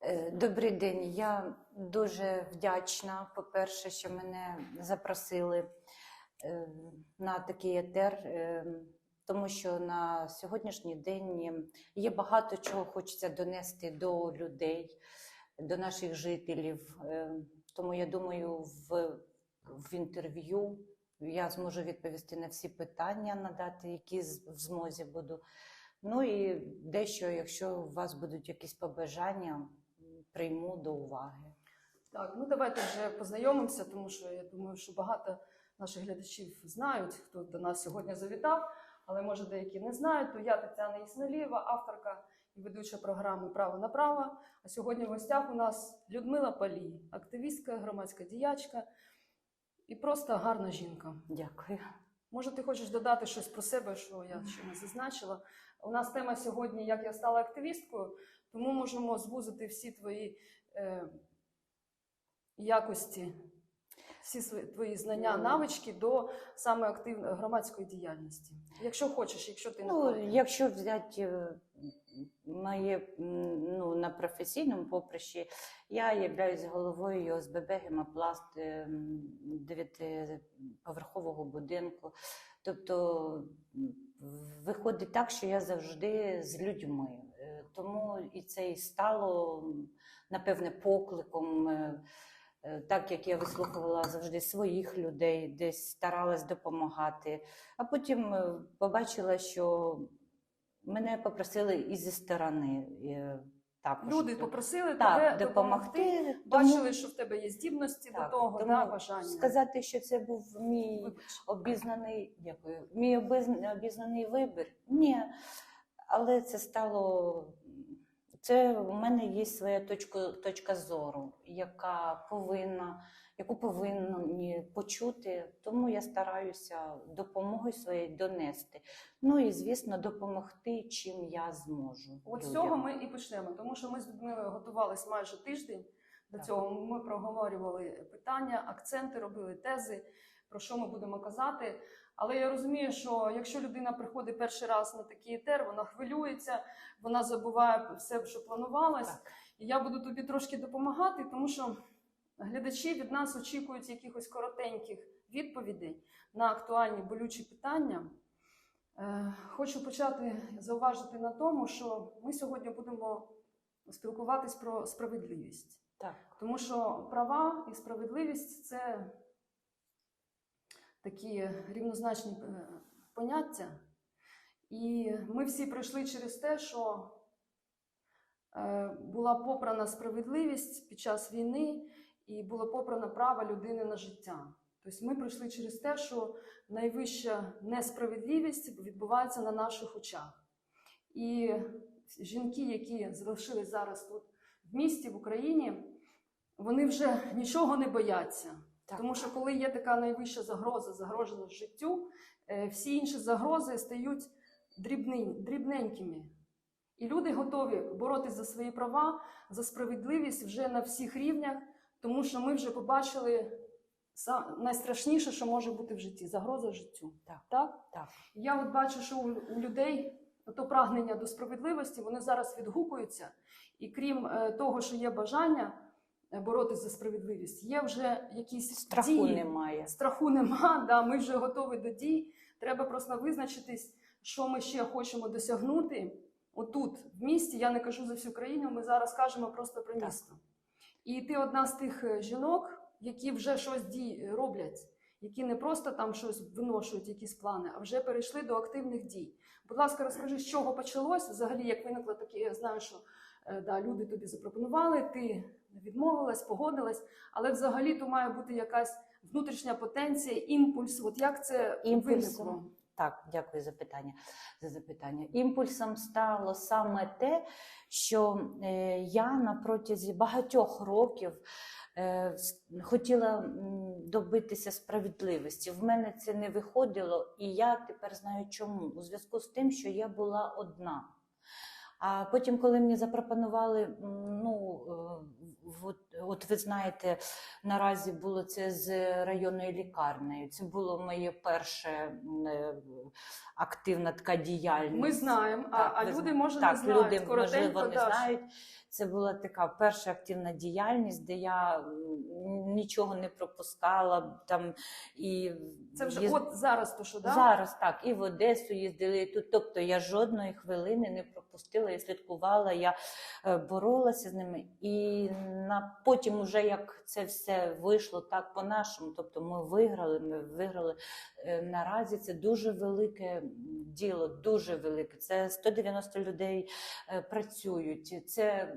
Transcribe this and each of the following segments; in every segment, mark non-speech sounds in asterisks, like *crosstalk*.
Е, Добрий день. Я дуже вдячна, по-перше, що мене запросили е, на такий етер, е, тому що на сьогоднішній день є багато чого хочеться донести до людей, до наших жителів. Тому я думаю, в, в інтерв'ю я зможу відповісти на всі питання, надати, які в змозі буду. Ну і дещо, якщо у вас будуть якісь побажання, прийму до уваги. Так, ну давайте вже познайомимося, тому що я думаю, що багато наших глядачів знають, хто до нас сьогодні завітав, але може деякі не знають. То я Тетяна Існалієва, авторка і ведуча програми Право на право. А сьогодні в гостях у нас Людмила Палій, активістка, громадська діячка і просто гарна жінка. Дякую. Може, ти хочеш додати щось про себе, що я ще не зазначила. У нас тема сьогодні, як я стала активісткою, тому можемо звузити всі твої е, якості, всі свої твої знання, навички до саме активної громадської діяльності. Якщо хочеш, якщо ти не Ну, якщо взяти е, моє м, ну, на професійному поприщі, я являюсь головою ОСББ «Гемопласт» ем, дев'ятиповерхового будинку. Тобто виходить так, що я завжди з людьми. Е, Тому і це і стало, напевне, покликом. е, е, Так як я вислухувала завжди своїх людей, десь старалась допомагати. А потім е, побачила, що мене попросили і зі сторони. е, Також. Люди попросили так, тебе допомогти. допомогти. Бачили, що в тебе є здібності Так, до того, тому да, бажання. сказати, що це був мій Вибач. обізнаний, дякую, мій обіз- обізнаний вибір. Ні, але це стало. Це у мене є своя точка, точка зору, яка повинна, яку повинні почути. Тому я стараюся допомогою своєю донести. Ну і звісно, допомогти, чим я зможу. От людям. цього ми і почнемо, тому що ми з Людмилою готувалися майже тиждень до цього. Ми проговорювали питання, акценти, робили тези, про що ми будемо казати. Але я розумію, що якщо людина приходить перший раз на такий етер, вона хвилюється, вона забуває все, що планувалось. Так. І я буду тобі трошки допомагати, тому що глядачі від нас очікують якихось коротеньких відповідей на актуальні болючі питання. Е, Хочу почати зауважити на тому, що ми сьогодні будемо спілкуватись про справедливість, Так. тому що права і справедливість це такі рівнозначні е, поняття. І ми всі пройшли через те, що е, була попрана справедливість під час війни і було попрано право людини на життя. Тобто ми пройшли через те, що найвища несправедливість відбувається на наших очах. І жінки, які залишились зараз тут в місті, в Україні, вони вже нічого не бояться. Так. Тому що коли є така найвища загроза, загроженість життю, е, всі інші загрози стають дрібненькими. І люди готові боротися за свої права, за справедливість вже на всіх рівнях, тому що ми вже побачили найстрашніше, що може бути в житті загроза життю. Так. так? Так. Я от бачу, що у, людей то прагнення до справедливості, вони зараз відгукуються. І крім е, того, що є бажання е, боротися за справедливість, є вже якісь Страху дії. немає. Страху нема, да, ми вже готові до дій. Треба просто визначитись, що ми ще хочемо досягнути. Отут, в місті, я не кажу за всю країну, ми зараз кажемо просто про Так. І ти одна з тих е, жінок, які вже щось дій роблять, які не просто там щось виношують, якісь плани, а вже перейшли до активних дій. Будь ласка, розкажи, з чого почалось взагалі, як виникло таке, я знаю, що е, да, люди тобі запропонували, ти відмовилась, погодилась, але взагалі то має бути якась внутрішня потенція, імпульс. От як це Імпульсом. виникло? Так, дякую за питання. За запитання. Імпульсом стало саме те, що е, я на протязі багатьох років е, хотіла добитися справедливості. В мене це не виходило, і я тепер знаю чому. У зв'язку з тим, що я була одна. А потім, коли мені запропонували ну, от, в- в- От ви знаєте, наразі було це з районною лікарнею. Це було моє перше е, активна така діяльність. Ми знаємо, Так, а а люди, може, так, не знають. люди, можливо, не знають. Це була така перша активна діяльність, де я нічого не пропускала. Там, і Це вже їз- от зараз то, що да? Зараз так, і в Одесу їздили, і тут. Тобто я жодної хвилини не пропустила, я слідкувала, я е, боролася з ними. І на потім, уже як це все вийшло так по-нашому, тобто ми виграли, ми виграли. Е, Наразі це дуже велике діло, дуже велике. Це 190 людей е, працюють. Це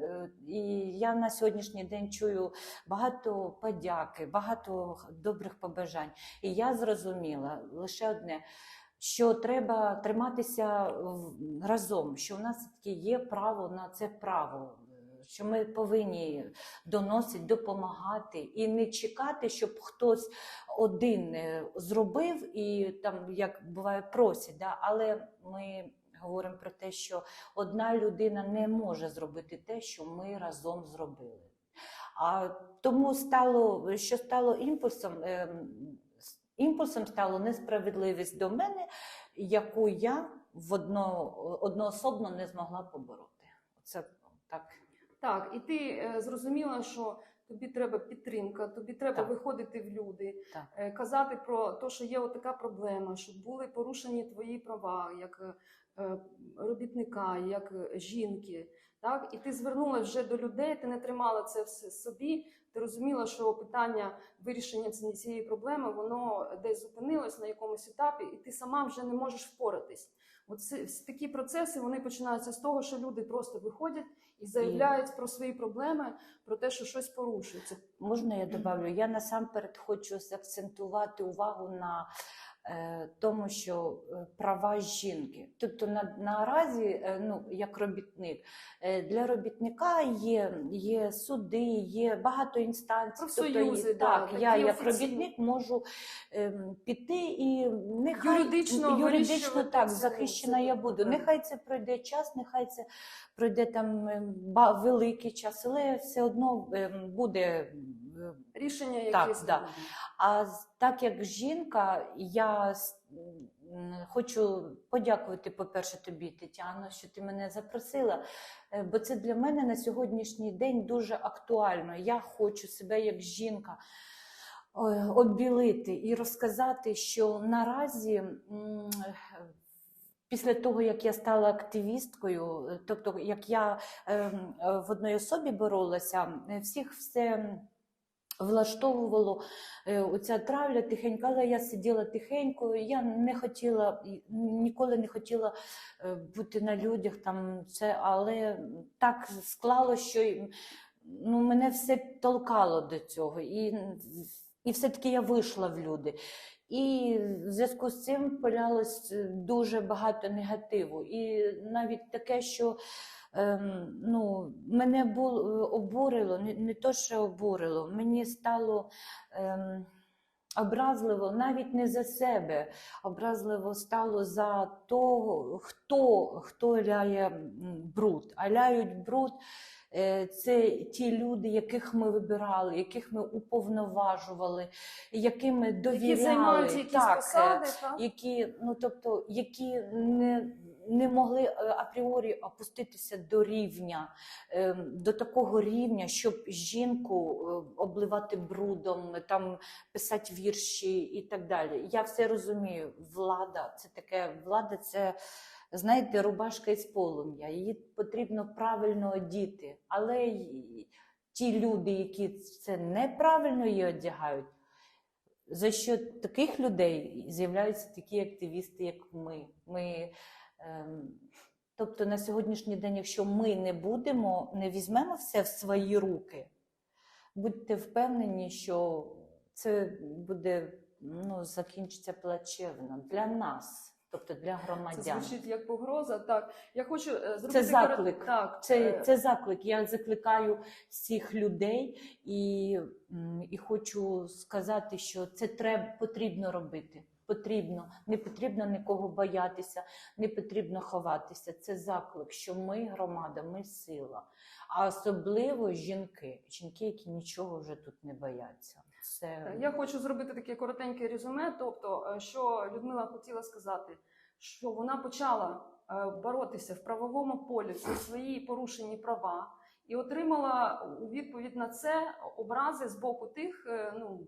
і я на сьогоднішній день чую багато подяки, багато добрих побажань. І я зрозуміла лише одне. Що треба триматися разом, що в нас таки є право на це право, що ми повинні доносити, допомагати і не чекати, щоб хтось один е, зробив і там, як буває, просять. Да? Але ми говоримо про те, що одна людина не може зробити те, що ми разом зробили. А тому стало, що стало імпульсом, ем, імпульсом стало несправедливість до мене, яку я в одно, одноособно не змогла побороти. Це так. Так, і ти е, зрозуміла, що тобі треба підтримка, тобі треба Так. виходити в люди, Так. е, казати про те, що є отака проблема, щоб були порушені твої права як е, робітника, як жінки. Так? І ти звернулася вже до людей, ти не тримала це все собі. Ти розуміла, що питання вирішення цієї проблеми воно десь зупинилось на якомусь етапі, і ти сама вже не можеш впоратись. От такі процеси вони починаються з того, що люди просто виходять і заявляють про свої проблеми, про те, що щось порушується. Можна я добавлю? Я насамперед хочу акцентувати увагу на тому, що е, права жінки. Тобто на, наразі, е, ну, як робітник, е, для робітника є, є суди, є багато інстанцій. Профсоюзи, тобто, так, такі я як офіційні. робітник можу ем, піти і нехай Юридично юридично так захищена це я буду. Нехай це пройде час, нехай це пройде там ем, великий час, але все одно ем, буде. Рішення Так, да. А так як жінка, я хочу подякувати, по-перше, тобі, Тетяно, що ти мене запросила, е, бо це для мене на сьогоднішній день дуже актуально. Я хочу себе як жінка е, обілити і розказати, що наразі. Після того, як я стала активісткою, е, тобто як я ем, в одній особі боролася, всіх все влаштовувало е, оця травля тихенька, але я сиділа тихенько, я не хотіла, ніколи не хотіла е, бути на людях, там це, але так склало, що ну, мене все толкало до цього. І, і все-таки я вийшла в люди. І в зв'язку з цим полялось е, дуже багато негативу. І навіть таке, що ем, ну, мене бу- обурило, не, не то, що обурило, мені стало ем, образливо навіть не за себе, образливо стало за того, хто, хто ляє бруд, а ляють бруд. е, Це ті люди, яких ми вибирали, яких ми уповноважували, яким ми довіряли. Які займають якісь Так, е, посади, так? які, ну тобто, які не, не могли е, апріорі опуститися до рівня, ем, до такого рівня, щоб жінку е, обливати брудом, там писати вірші і так далі. Я все розумію. Влада це таке, влада це. Знаєте, рубашка із полум'я, її потрібно правильно одіти. Але ті люди, які це неправильно її одягають, за що таких людей з'являються такі активісти, як ми. ми тобто на сьогоднішній день, якщо ми не будемо, не візьмемо все в свої руки, будьте впевнені, що це буде ну, закінчиться плачевно для нас, тобто для Це громадян. звучить як погроза. Так, я хочу е, зробити Це заклик. Так, Це, е, це заклик. Я закликаю всіх людей і, і хочу сказати, що це треба потрібно робити. Потрібно. Не потрібно нікого боятися, не потрібно ховатися. Це заклик, що ми громада, ми сила. А особливо жінки, жінки, які нічого вже тут не бояться. Це Я хочу зробити таке коротеньке резюме. Тобто, е, що Людмила хотіла сказати, що вона почала е, боротися в правовому полі за свої порушені права і отримала у відповідь на це образи з боку тих е, ну,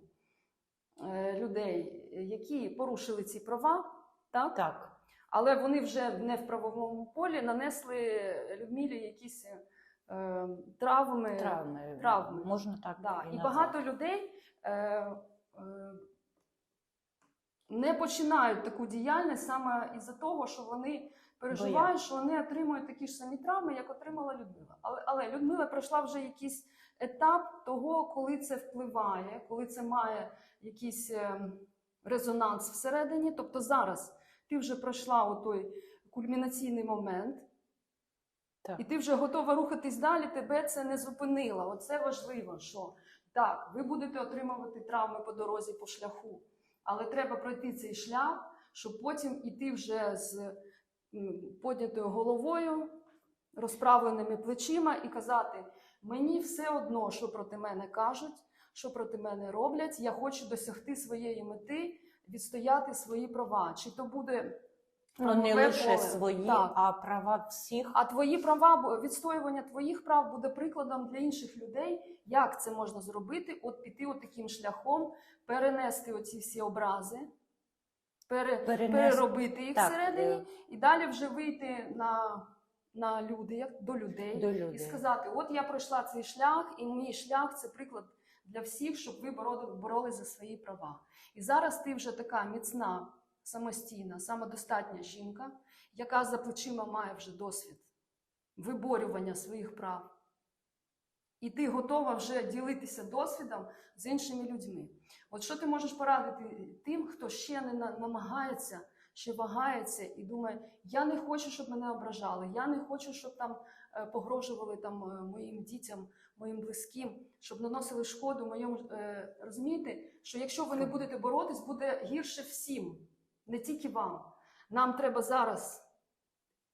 людей, які порушили ці права, так? так. але вони вже не в правовому полі нанесли Людмилі якісь е, травми. Травми. травми. Можна так. Да. І назвати. багато людей е, е, не починають таку діяльність саме із-за того, що вони переживають, Бояться. що вони отримують такі ж самі травми, як отримала Людмила. Але, але Людмила пройшла вже якийсь етап того, коли це впливає, коли це має якийсь е, резонанс всередині. Тобто зараз ти вже пройшла той кульмінаційний момент. Так. І ти вже готова рухатись далі, тебе це не зупинило. Оце важливо, що так, ви будете отримувати травми по дорозі, по шляху, але треба пройти цей шлях, щоб потім іти вже з поднятою головою, розправленими плечима і казати: мені все одно, що проти мене кажуть, що проти мене роблять. Я хочу досягти своєї мети, відстояти свої права. Чи то буде Ну, не лише поле? свої, Так. а права всіх. А твої права, відстоювання твоїх прав буде прикладом для інших людей, як це можна зробити, от піти от таким шляхом, перенести оці всі образи, переробити їх Так, всередині, е. і далі вже вийти на, на люди, як до людей, До і сказати: от я пройшла цей шлях, і мій шлях це приклад для всіх, щоб ви бороли, боролись за свої права. І зараз ти вже така міцна, самостійна, самодостатня жінка, яка за плечима має вже досвід виборювання своїх прав. І ти готова вже ділитися досвідом з іншими людьми. От що ти можеш порадити тим, хто ще не намагається, ще вагається і думає, я не хочу, щоб мене ображали, я не хочу, щоб там е, погрожували там е, моїм дітям, моїм близьким, щоб наносили шкоду моєму. е, Розумієте, що якщо ви не будете боротись, буде гірше всім, не тільки вам. Нам треба зараз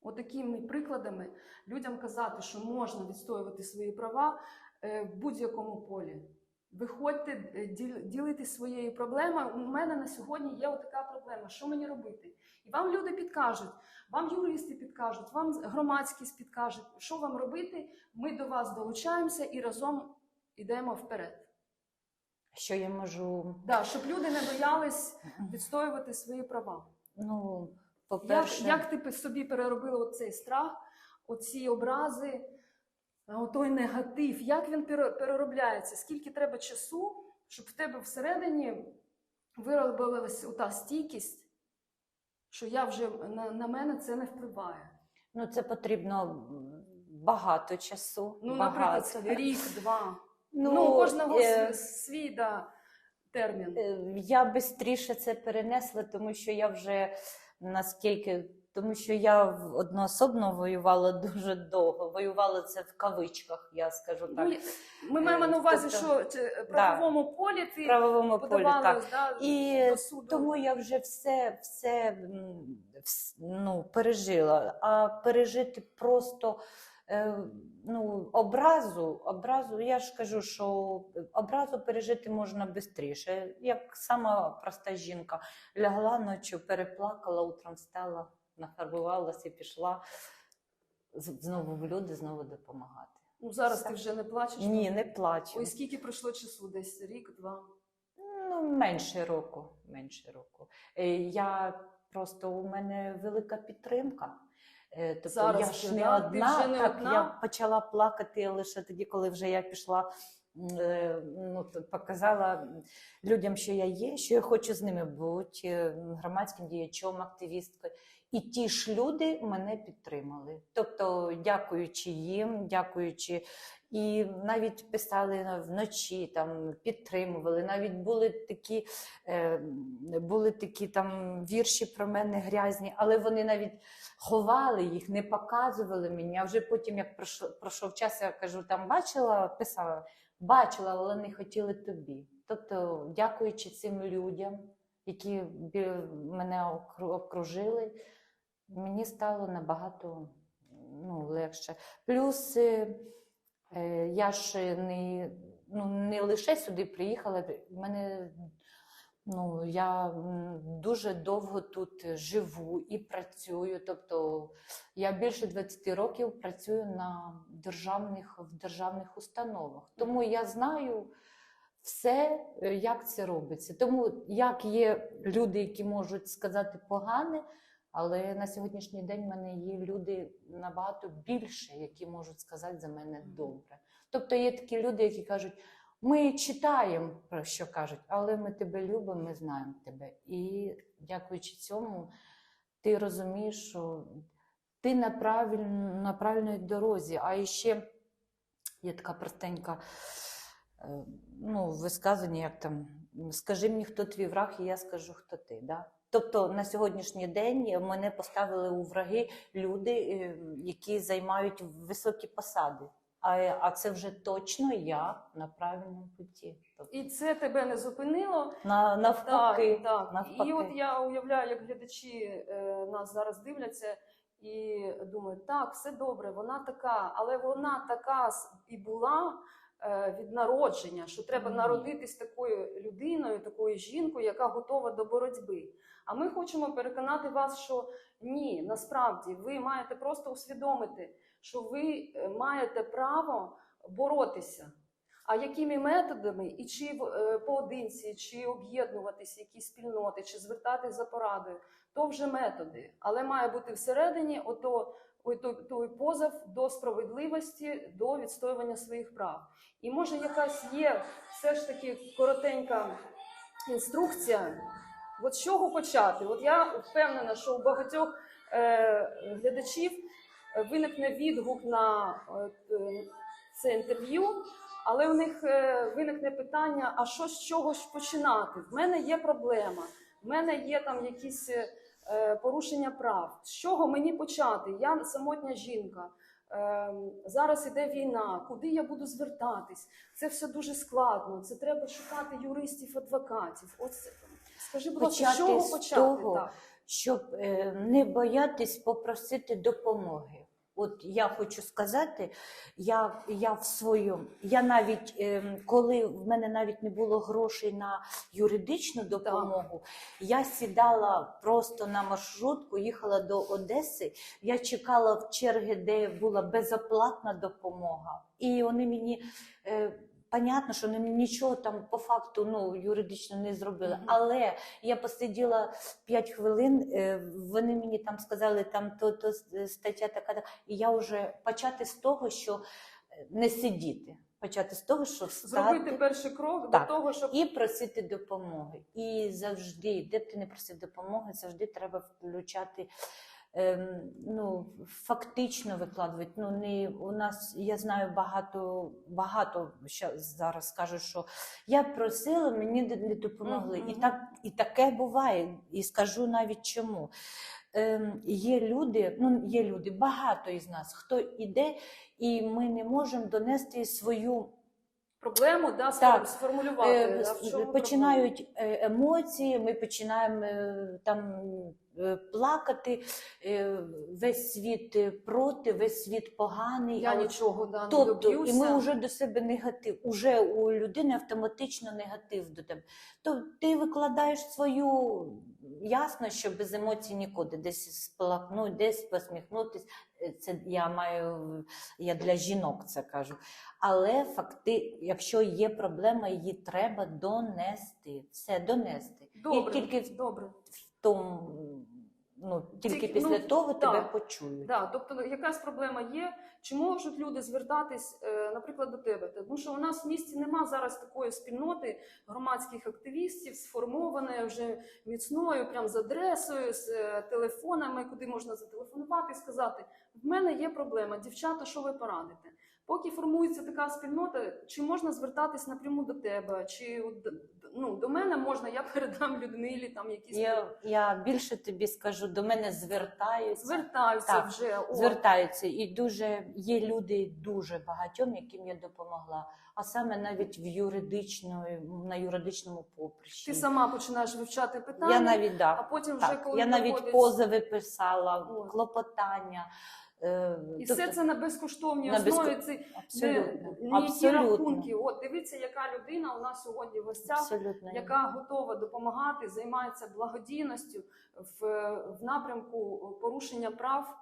отакими прикладами людям казати, що можна відстоювати свої права в будь-якому полі. Виходьте, е, діл- ділитесь своєю проблемою. У мене на сьогодні є отака проблема. Що мені робити? І вам люди підкажуть, вам юристи підкажуть, вам громадськість підкаже, що вам робити. Ми до вас долучаємося і разом йдемо вперед. Що я можу, Да, щоб люди не боялись відстоювати свої права. ну, Як, по-перше, як ти собі переробила оцей страх, оці образи, а, отой негатив? Як він переробляється? Скільки треба часу, щоб в тебе всередині виробилася ота стійкість, що я вже на, на мене це не впливає? ну, це потрібно багато часу. Ну, багато. наприклад, рік, два. Ну, Ну, кожного е, свій, да, термін. Е, Я швидше це перенесла, тому що я вже наскільки. Тому що я одноособно воювала *laughs* дуже довго. Воювала це в кавичках, я скажу так. Ну, ми маємо на увазі, тобто, що чи- в правовому полі в ти правовому полі. Так. да, І до суду. тому я вже все, все ну, пережила. А пережити просто е, ну, образу, образу, я ж кажу, що образу пережити можна швидше. Як сама проста жінка лягла ночі, переплакала, утром встала, нафарбувалася і пішла знову в люди, знову допомагати. Ну, зараз ти вже не плачеш? Ні, не плачу. Ой, скільки пройшло часу? Десь рік, два. Ну, менше року. Менше року. Е, Я просто у мене велика підтримка. Е, Тобто Зараз я ж не да? Одна, вже не так одна? я почала плакати лише тоді, коли вже я пішла. е, Ну, показала людям, що я є, що я хочу з ними бути громадським діячом, активісткою. І ті ж люди мене підтримали. Тобто, дякуючи їм, дякуючи і навіть писали вночі, там підтримували. Навіть були такі, е, були такі там вірші про мене грязні, але вони навіть ховали їх, не показували мені. А вже потім, як пройшов, пройшов час, я кажу, там бачила, писала, бачила, але не хотіли тобі. Тобто, дякуючи цим людям, які мене окружили, мені стало набагато ну, легше. Плюс е, е, я ж не, ну, не лише сюди приїхала, в мене ну, я дуже довго тут живу і працюю. Тобто я більше 20 років працюю на державних, в державних установах. Тому я знаю все, е, як це робиться. Тому як є люди, які можуть сказати погане, але на сьогоднішній день в мене є люди набагато більше, які можуть сказати за мене добре. Тобто є такі люди, які кажуть. Ми читаємо про що кажуть, але ми тебе любимо, ми знаємо тебе. І дякуючи цьому, ти розумієш, що ти на, правиль... на правильній дорозі. А ще є така простенька е, ну, висказання, як там скажи мені, хто твій враг, і я скажу, хто ти. Да? Тобто на сьогоднішній день мене поставили у враги люди, е, які займають високі посади. А, а це вже точно я на правильному путі. Тобто, І це тебе не зупинило. на, навпаки, Так, так. навпаки. І от я уявляю, як глядачі е, нас зараз дивляться і думають, так, все добре, вона така, але вона така і була від народження, що треба народитись такою людиною, такою жінкою, яка готова до боротьби. А ми хочемо переконати вас, що ні, насправді ви маєте просто усвідомити, що ви е, маєте право боротися. А якими методами, і чи е, поодинці, чи об'єднуватися, якісь спільноти, чи звертатись за порадою, то вже методи. Але має бути всередині ото, той, позов до справедливості, до відстоювання своїх прав. І може якась є все ж таки коротенька інструкція, от з чого почати. От я впевнена, що у багатьох е, глядачів виникне відгук на е, це інтерв'ю. Але у них е, виникне питання: а що з чого ж починати? В мене є проблема, в мене є там якісь е, порушення прав. З чого мені почати? Я самотня жінка. е, Зараз іде війна, куди я буду звертатись? Це все дуже складно. Це треба шукати юристів, адвокатів. Ось скажи, будь ласка, з Почати чого почати? того, Так. щоб е, не боятись попросити допомоги. От я хочу сказати, я, я в своєму, я навіть ем, коли в мене навіть не було грошей на юридичну допомогу, я сідала просто на маршрутку, їхала до Одеси. Я чекала в черги, де була безоплатна допомога. І вони мені. Е, Понятно, що вони нічого там по факту ну, юридично не зробили. Мгм. Але я посиділа 5 хвилин, е, вони мені там сказали, там то, то стаття така, і я вже почати з того, що е, не сидіти, почати з того, що Зробити перший крок Так. до того, щоб і просити допомоги. І завжди, де б ти не просив допомоги, завжди треба включати. Ем, ну, фактично викладувати. Ну, не, у нас, я знаю, багато, багато зараз скажуть, що я просила, мені не допомогли. Мгм, І, так, і таке буває, і скажу навіть чому. Ем, є люди, ну є люди, багато із нас, хто іде, і ми не можемо донести свою проблему да, Так. сформулювати. Е, починають е, емоції, ми починаємо е, там е, плакати, е, весь світ е, проти, весь світ поганий. Я нічого да, не Тобто, і ми вже до себе негатив, уже у людини автоматично негатив до тебе. То ти викладаєш свою, ясно, що без емоцій нікуди, десь сплакнути, десь посміхнутись. Е, Це я маю, я для жінок це кажу. Але факти, якщо є проблема, її треба донести. Все донести. Добре, І тільки добре. Тому, ну, тільки Тільки, після ну, того тебе так. почують. Да, тобто якась проблема є. Чи можуть люди звертатись, е, наприклад, до тебе? Тому що у нас в місті нема зараз такої спільноти громадських активістів, сформованої вже міцною, прям з адресою, з е, телефонами, куди можна зателефонувати і сказати: в мене є проблема, дівчата, що ви порадите? Поки формується така спільнота, чи можна звертатись напряму до тебе, чи ну, до мене можна, я передам Людмилі там якісь Я, я більше тобі скажу, до мене звертаються. звертаються Так, вже. О, звертаються, і дуже є люди дуже багатьом, яким я допомогла. А саме навіть в юридичної на юридичному поприщі. Ти сама починаєш вивчати питання, я навіть да, а потім вже коли я навіть доходить- позови писала, От. клопотання. Е, І тобто- все це на безкоштовній На основі. безко- Це абсолютно, ніякі абсолютно, рахунки. От дивіться, яка людина у нас сьогодні в гостях, абсолютно. яка готова допомагати, займається благодійністю в, в напрямку порушення прав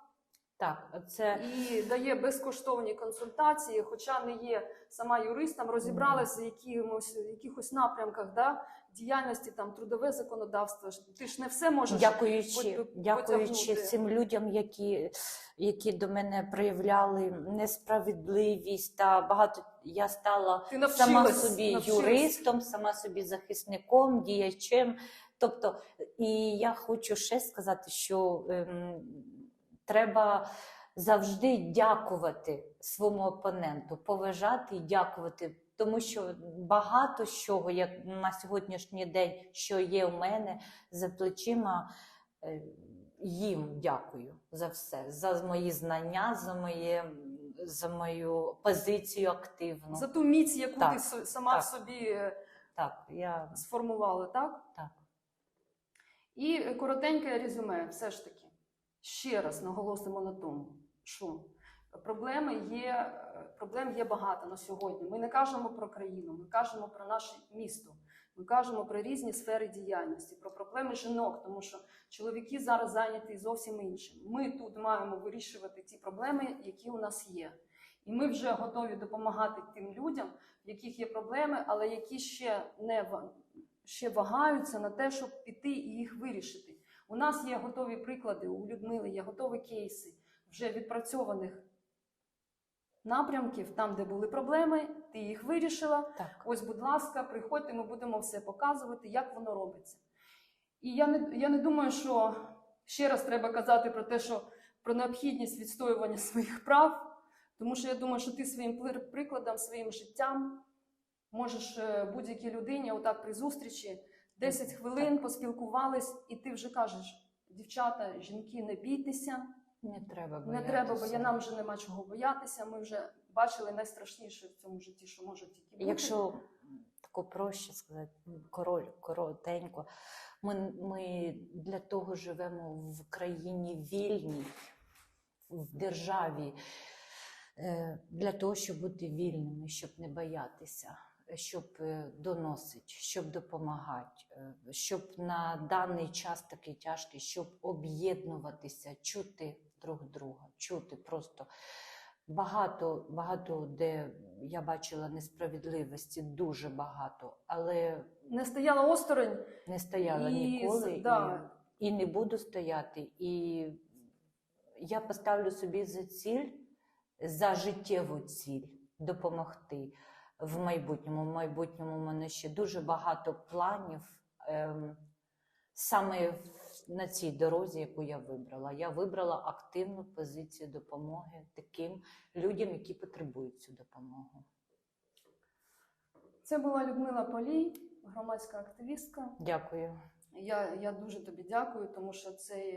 Так, це і дає безкоштовні консультації, хоча не є сама юристом, розібралася в якимось, якихось напрямках да, діяльності, там трудове законодавство. Ти ж не все можеш. дякуючи, дякуючи цим людям, які, які до мене проявляли несправедливість та багато я стала сама собі навчилась. юристом, сама собі захисником, діячем. Тобто, і я хочу ще сказати, що ем, треба завжди дякувати своєму опоненту, поважати і дякувати. Тому що багато чого, як на сьогоднішній день, що є у мене за плечима, е, їм дякую за все, за мої знання, за моє за мою позицію активну. За ту міць, яку Так, ти сама так. в собі Так, я сформувала, так? так. І коротеньке резюме, все ж таки. Ще раз наголосимо на тому, що проблеми є, е, проблем є багато на сьогодні. Ми не кажемо про країну, ми кажемо про наше місто. Ми кажемо про різні сфери діяльності, про проблеми жінок, тому що чоловіки зараз зайняті зовсім іншим. Ми тут маємо вирішувати ті проблеми, які у нас є. І ми вже готові допомагати тим людям, в яких є проблеми, але які ще не ще вагаються на те, щоб піти і їх вирішити. У нас є готові приклади, у Людмили є готові кейси вже відпрацьованих напрямків, там, де були проблеми, ти їх вирішила. так. Ось, будь ласка, приходьте, ми будемо все показувати, як воно робиться. І я не, я не думаю, що ще раз треба казати про те, що про необхідність відстоювання своїх прав, тому що я думаю, що ти своїм прикладом, своїм життям можеш е, будь-якій людині, отак при зустрічі, 10 хвилин поспілкувались, і ти вже кажеш: дівчата, жінки, не бійтеся, Не треба не треба, бо я нам вже нема чого боятися. Ми вже бачили найстрашніше в цьому житті, що може тільки бути. Якщо тако проще сказати, король, коротенько, ми, ми для того живемо в країні вільній, в державі, е, для того, щоб бути вільними, щоб не боятися, щоб е, доносити, щоб допомагати, е, щоб на даний час такий тяжкий, щоб об'єднуватися, чути друг друга, чути просто. Багато, багато де я бачила несправедливості, дуже багато, але не стояла осторонь не стояла І ніколи да. і, і не буду стояти. І я поставлю собі за ціль, за життєву ціль допомогти в майбутньому. В майбутньому в мене ще дуже багато планів ем, саме в- на цій дорозі, яку я вибрала. Я вибрала активну позицію допомоги таким людям, які потребують цю допомогу. Це була Людмила Полій, громадська активістка. Дякую. Я, я дуже тобі дякую, тому що цей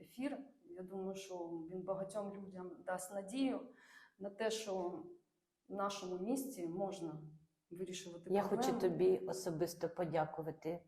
ефір, я думаю, що він багатьом людям дасть надію на те, що в нашому місті можна вирішувати Я хочу тобі особисто подякувати.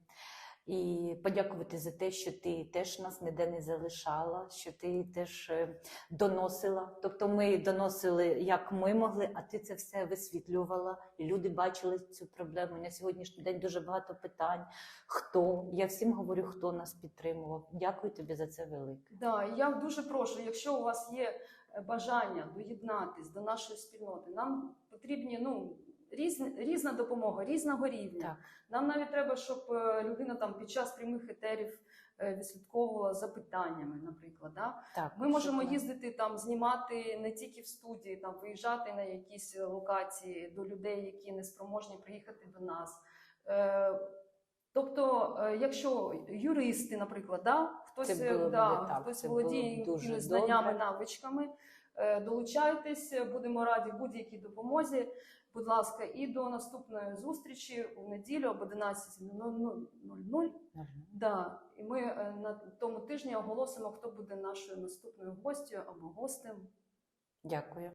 І подякувати за те, що ти теж нас ніде не залишала, що ти теж е, доносила. Тобто ми доносили, як ми могли, а ти це все висвітлювала. І люди бачили цю проблему. На сьогоднішній день дуже багато питань. Хто? Я всім говорю, хто нас підтримував. Дякую тобі за це велике. Да, я дуже прошу, якщо у вас є е, бажання доєднатись до нашої спільноти, нам потрібні ну, різні, різна допомога, різного рівня. Так. Нам навіть треба, щоб е, людина там під час прямих етерів е, відслідковувала за питаннями, наприклад. Да? Так, Ми можемо щоб- їздити там, знімати не тільки в студії, там виїжджати на якісь локації до людей, які не спроможні приїхати до нас. Е, тобто, якщо юристи, наприклад, да, хтось, було да, так, хтось володіє знаннями, добре. навичками, Долучайтесь, будемо раді будь-якій допомозі. Будь ласка, і до наступної зустрічі у неділю об 11.00. Да, і ми е, на тому тижні оголосимо, хто буде нашою наступною гостю або гостем. Дякую.